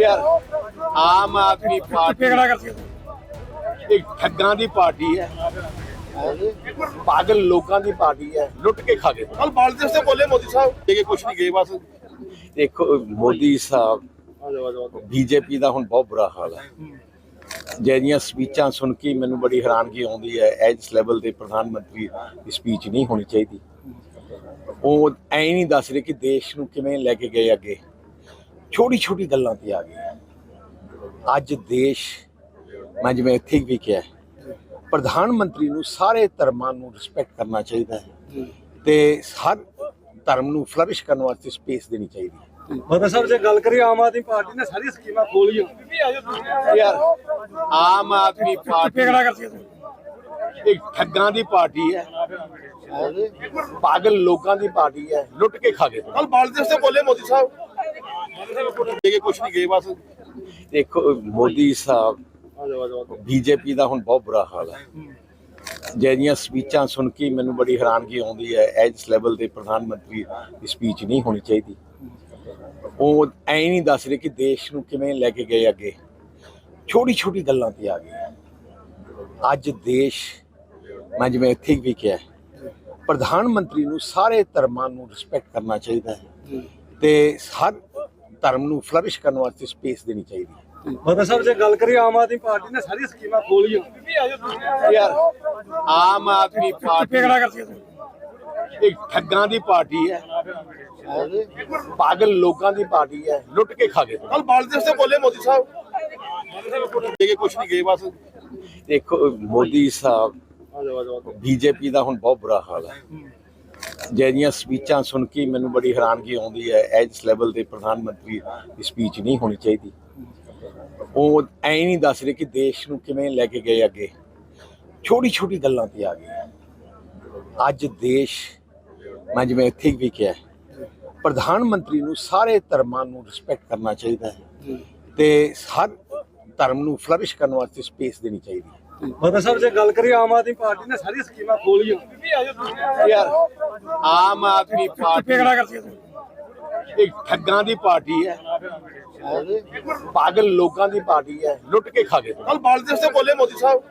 ਯਾਰ ਆਮ ਆਦਮੀ ਪਾਰਟੀ ਇੱਕ ਠੱਗਾਂ ਦੀ ਪਾਰਟੀ ਹੈ। ਪਾਗਲ ਲੋਕਾਂ ਦੀ ਪਾਰਟੀ ਹੈ। ਲੁੱਟ ਕੇ ਖਾ ਗਏ। ਕੱਲ ਬਾਲਦੇ ਸੇ ਬੋਲੇ ਮੋਦੀ ਸਾਹਿਬ। ਕਿ ਕੁਝ ਨਹੀਂ ਗਏ ਬਸ। ਦੇਖੋ ਮੋਦੀ ਸਾਹਿਬ ਬੀਜੇਪੀ ਦਾ ਹੁਣ ਬਹੁਤ ਬੁਰਾ ਹਾਲ ਹੈ। ਜਿਹੜੀਆਂ ਸਪੀਚਾਂ ਸੁਣ ਕੇ ਮੈਨੂੰ ਬੜੀ ਹੈਰਾਨਗੀ ਆਉਂਦੀ ਹੈ। ਐਜ ਲੈਵਲ ਦੇ ਪ੍ਰਧਾਨ ਮੰਤਰੀ ਦੀ ਸਪੀਚ ਨਹੀਂ ਹੋਣੀ ਚਾਹੀਦੀ। ਉਹ ਐਂ ਨਹੀਂ ਦੱਸ ਰਹੇ ਕਿ ਦੇਸ਼ ਨੂੰ ਕਿਵੇਂ ਲੈ ਕੇ ਗਏ ਅੱਗੇ। ਛੋਟੀ ਛੋਟੀ ਗੱਲਾਂ ਤੇ ਆ ਗਏ। ਅੱਜ ਦੇਸ਼ ਮੈਂ ਜਿਵੇਂ ਇੱਥੇ ਵੀ ਕਿਹਾ ਪ੍ਰਧਾਨ ਮੰਤਰੀ ਨੂੰ ਸਾਰੇ ਧਰਮਾਂ ਨੂੰ ਰਿਸਪੈਕਟ ਕਰਨਾ ਚਾਹੀਦਾ ਹੈ ਤੇ ਹਰ ਧਰਮ ਨੂੰ ਫਲਰਿਸ਼ ਕਰਨ ਵਾਸਤੇ ਸਪੇਸ ਦੇਣੀ ਚਾਹੀਦੀ ਹੈ। ਬਾਬਾ ਸਾਹਿਬ ਜੇ ਗੱਲ ਕਰੀਏ ਆਮ ਆਦਮੀ ਪਾਰਟੀ ਨੇ ਸਾਰੀਆਂ ਸਕੀਮਾਂ ਖੋਲੀਆਂ। ਯਾਰ ਆਮ ਆਦਮੀ ਪਾਰਟੀ ਕਿਹੜਾ ਕਰ ਇੱਕ ਠੱਗਾਂ ਦੀ ਪਾਰਟੀ ਹੈ। ਪਾਗਲ ਲੋਕਾਂ ਦੀ ਪਾਰਟੀ ਹੈ। ਲੁੱਟ ਕੇ ਖਾ ਗਏ। ਕੱਲ ਬਾਲਦੇ ਸੇ ਬੋਲੇ ਮੋਦੀ ਸਾਹਿਬ। ਕਿ ਕੁਝ ਨਹੀਂ ਗਏ ਬਸ। ਦੇਖੋ ਮੋਦੀ ਸਾਹਿਬ ਬੀਜੇਪੀ ਦਾ ਹੁਣ ਬਹੁਤ ਬੁਰਾ ਹਾਲ ਹੈ। ਜਿਹੜੀਆਂ ਸਪੀਚਾਂ ਸੁਣ ਕੇ ਮੈਨੂੰ ਬੜੀ ਹੈਰਾਨਗੀ ਆਉਂਦੀ ਹੈ ਐਜ ਲੈਵਲ ਦੇ ਪ੍ਰਧਾਨ ਮੰਤਰੀ ਦੀ ਸਪੀਚ ਨਹੀਂ ਹੋਣੀ ਚਾਹੀਦੀ। ਉਹ ਐਂ ਨਹੀਂ ਦੱਸ ਰਹੇ ਕਿ ਦੇਸ਼ ਨੂੰ ਕਿਵੇਂ ਲੈ ਕੇ ਗਏ ਅੱਗੇ। ਛੋਟੀ ਛੋਟੀ ਗੱਲਾਂ ਤੇ ਆ ਗਏ। ਅੱਜ ਦੇਸ਼ ਮੈਂ ਜਿਵੇਂ ਇੱਥੇ ਵੀ ਕਿਹਾ ਪ੍ਰਧਾਨ ਮੰਤਰੀ ਨੂੰ ਸਾਰੇ ਧਰਮਾਂ ਨੂੰ ਰਿਸਪੈਕਟ ਕਰਨਾ ਚਾਹੀਦਾ ਹੈ। ਤੇ ਹਰ ਧਰਮ ਨੂੰ ਫਲਰਿਸ਼ ਕਰਨ ਵਾਸਤੇ ਸਪੇਸ ਦੇਣੀ ਚਾਹੀਦੀ ਹੈ। ਬਾਬਾ ਸਾਹਿਬ ਜੇ ਗੱਲ ਕਰੀਏ ਆਮ ਆਦਮੀ ਪਾਰਟੀ ਨੇ ਸਾਰੀਆਂ ਸਕੀਮਾਂ ਖੋਲੀਆਂ। ਯਾਰ ਆਮ ਆਦਮੀ ਪਾਰਟੀ ਕਿਹੜਾ ਕਰ ਇੱਕ ਠੱਗਾਂ ਦੀ ਪਾਰਟੀ ਹੈ। ਪਾਗਲ ਲੋਕਾਂ ਦੀ ਪਾਰਟੀ ਹੈ। ਲੁੱਟ ਕੇ ਖਾ ਗਏ। ਕੱਲ ਬਾਲਦੇ ਸੇ ਬੋਲੇ ਮੋਦੀ ਸਾਹਿਬ। ਕਿ ਕੁਝ ਨਹੀਂ ਗਏ ਬਸ। ਦੇਖੋ ਮੋਦੀ ਸਾਹਿਬ ਬੀਜੇਪੀ ਦਾ ਹੁਣ ਬਹੁਤ ਬੁਰਾ ਹਾਲ ਹੈ। ਜਿਹੜੀਆਂ ਸਪੀਚਾਂ ਸੁਣ ਕੇ ਮੈਨੂੰ ਬੜੀ ਹੈਰਾਨਗੀ ਆਉਂਦੀ ਹੈ ਐਜ ਲੈਵਲ ਦੇ ਪ੍ਰਧਾਨ ਮੰਤਰੀ ਦੀ ਸਪੀਚ ਨਹੀਂ ਹੋਣੀ ਚਾਹੀਦੀ। ਉਹ ਐਂ ਨਹੀਂ ਦੱਸ ਰਹੇ ਕਿ ਦੇਸ਼ ਨੂੰ ਕਿਵੇਂ ਲੈ ਕੇ ਗਏ ਅੱਗੇ। ਛੋਟੀ ਛੋਟੀ ਗੱਲਾਂ ਤੇ ਆ ਗਏ। ਅੱਜ ਦੇਸ਼ ਮੈਂ ਜਿਵੇਂ ਇੱਥੇ ਵੀ ਕਿਹਾ ਪ੍ਰਧਾਨ ਮੰਤਰੀ ਨੂੰ ਸਾਰੇ ਧਰਮਾਂ ਨੂੰ ਰਿਸਪੈਕਟ ਕਰਨਾ ਚਾਹੀਦਾ ਹੈ ਤੇ ਹਰ ਧਰਮ ਨੂੰ ਫਲਰਿਸ਼ ਕਰਨ ਵਾਸਤੇ ਸਪੇਸ ਦੇਣੀ ਚਾਹੀਦੀ ਹੈ। ਬਾਬਾ ਸਾਹਿਬ ਜੇ ਗੱਲ ਕਰੀਏ ਆਮ ਆਦਮੀ ਪਾਰਟੀ ਨੇ ਸਾਰੀਆਂ ਸਕੀਮਾਂ ਖੋਲੀਆਂ। ਯਾਰ ਆਮ ਆਦਮੀ ਪਾਰਟੀ ਕਿਹੜਾ ਕਰ ਇੱਕ ਠੱਗਾਂ ਦੀ ਪਾਰਟੀ ਹੈ। ਪਾਗਲ ਲੋਕਾਂ ਦੀ ਪਾਰਟੀ ਹੈ। ਲੁੱਟ ਕੇ ਖਾ ਗਏ। ਕੱਲ ਬਾਲਦੇ ਸੇ ਬੋਲੇ ਮੋਦੀ ਸਾਹਿਬ।